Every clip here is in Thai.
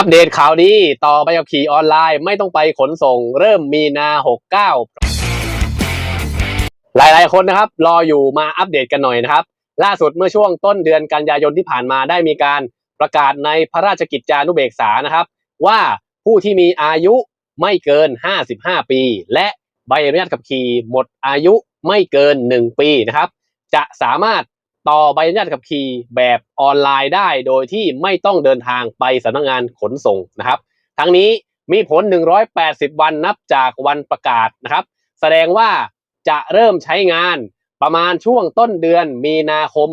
อัปเดตข่าวดีต่อใบขับขี่ออนไลน์ไม่ต้องไปขนส่ง เริ่มมีนา 69 หลายๆ คนนะครับ รออยู่มาอัปเดตกันหน่อยนะครับ ล่าสุดเมื่อช่วงต้นเดือนกันยายนที่ผ่านมาได้มีการประกาศในพระราชกิจจานุเบกษานะครับ ว่าผู้ที่มีอายุไม่เกิน 55 ปี และใบอนุญาตขับขี่หมดอายุไม่เกิน 1 ปีนะครับ จะสามารถ ต่อใบอนุญาตขับขี่แบบออนไลน์ได้ โดยที่ไม่ต้องเดินทางไปสำนักงานขนส่งนะครับ ทั้งนี้มีผล 180 วันนับจากวันประกาศนะครับ แสดงว่าจะเริ่มใช้งานประมาณช่วงต้นเดือนมีนาคม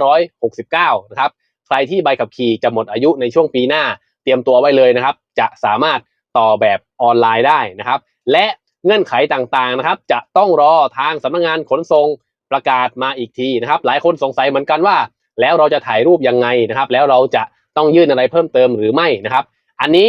2569 นะครับ ใครที่ใบขับขี่จะหมดอายุในช่วงปีหน้า เตรียมตัวไว้เลยนะครับ จะสามารถต่อแบบออนไลน์ได้นะครับ และเงื่อนไขต่างๆนะครับ จะต้องรอทางสำนักงานขนส่ง ประกาศมาอีกทีนะครับ หลายคนสงสัยเหมือนกันว่า แล้วเราจะถ่ายรูปยังไงนะครับ แล้วเราจะต้องยื่นอะไรเพิ่มเติมหรือไม่นะครับ อันนี้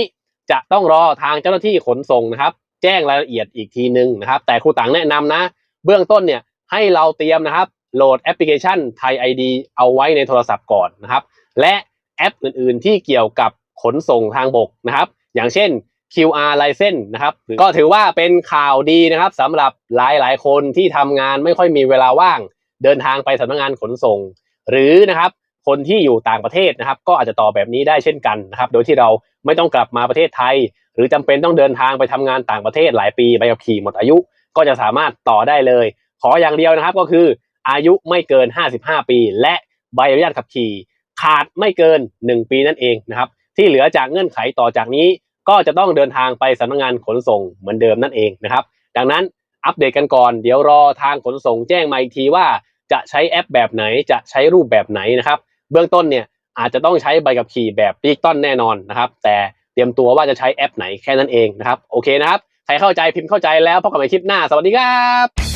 จะต้องรอทางเจ้าหน้าที่ขนส่งนะครับ แจ้งรายละเอียดอีกทีนึงนะครับ แต่ครูต่างแนะนำนะ เบื้องต้นเนี่ยให้เราเตรียมนะครับโหลดแอปพลิเคชันไทย ID เอาไว้ในโทรศัพท์ก่อนนะครับ และแอปอื่นๆที่เกี่ยวกับขนส่งทางบกนะครับ อย่างเช่น QR license นะครับก็ถือว่าเป็นข่าวดีนะครับสำหรับหลายๆ คนที่ทำงานไม่ค่อยมีเวลาว่าง เดินทางไปสำนักงานขนส่ง หรือนะครับคนที่อยู่ต่างประเทศนะครับ ก็อาจจะต่อแบบนี้ได้เช่นกันนะครับ โดยที่เราไม่ต้องกลับมาประเทศไทย หรือจำเป็นต้องเดินทางไปทำงานต่างประเทศหลายปีใบขับขี่หมดอายุ ก็จะสามารถต่อได้เลย ขออย่างเดียวนะครับก็คือ อายุไม่เกิน 55 ปี และใบอนุญาตขับขี่ ขาดไม่เกิน 1 ปีนั่นเองนะครับ ที่เหลือจากเงื่อนไขต่อจากนี้ ก็จะต้องเดินทางไปสำนักงานขนส่งเหมือนเดิมนั่นเองนะครับ ดังนั้นอัปเดตกันก่อน เดี๋ยวรอทางขนส่งแจ้งมาอีกทีว่าจะใช้แอปแบบไหนจะใช้รูปแบบไหนนะครับ เบื้องต้นเนี่ยอาจจะต้องใช้ใบขับขี่แบบดิจิตอลแน่นอนนะครับ แต่เตรียมตัวว่าจะใช้แอปไหนแค่นั้นเองนะครับ โอเคนะครับ ใครเข้าใจพิมพ์เข้าใจแล้วพบกันใหม่คลิปหน้า สวัสดีครับ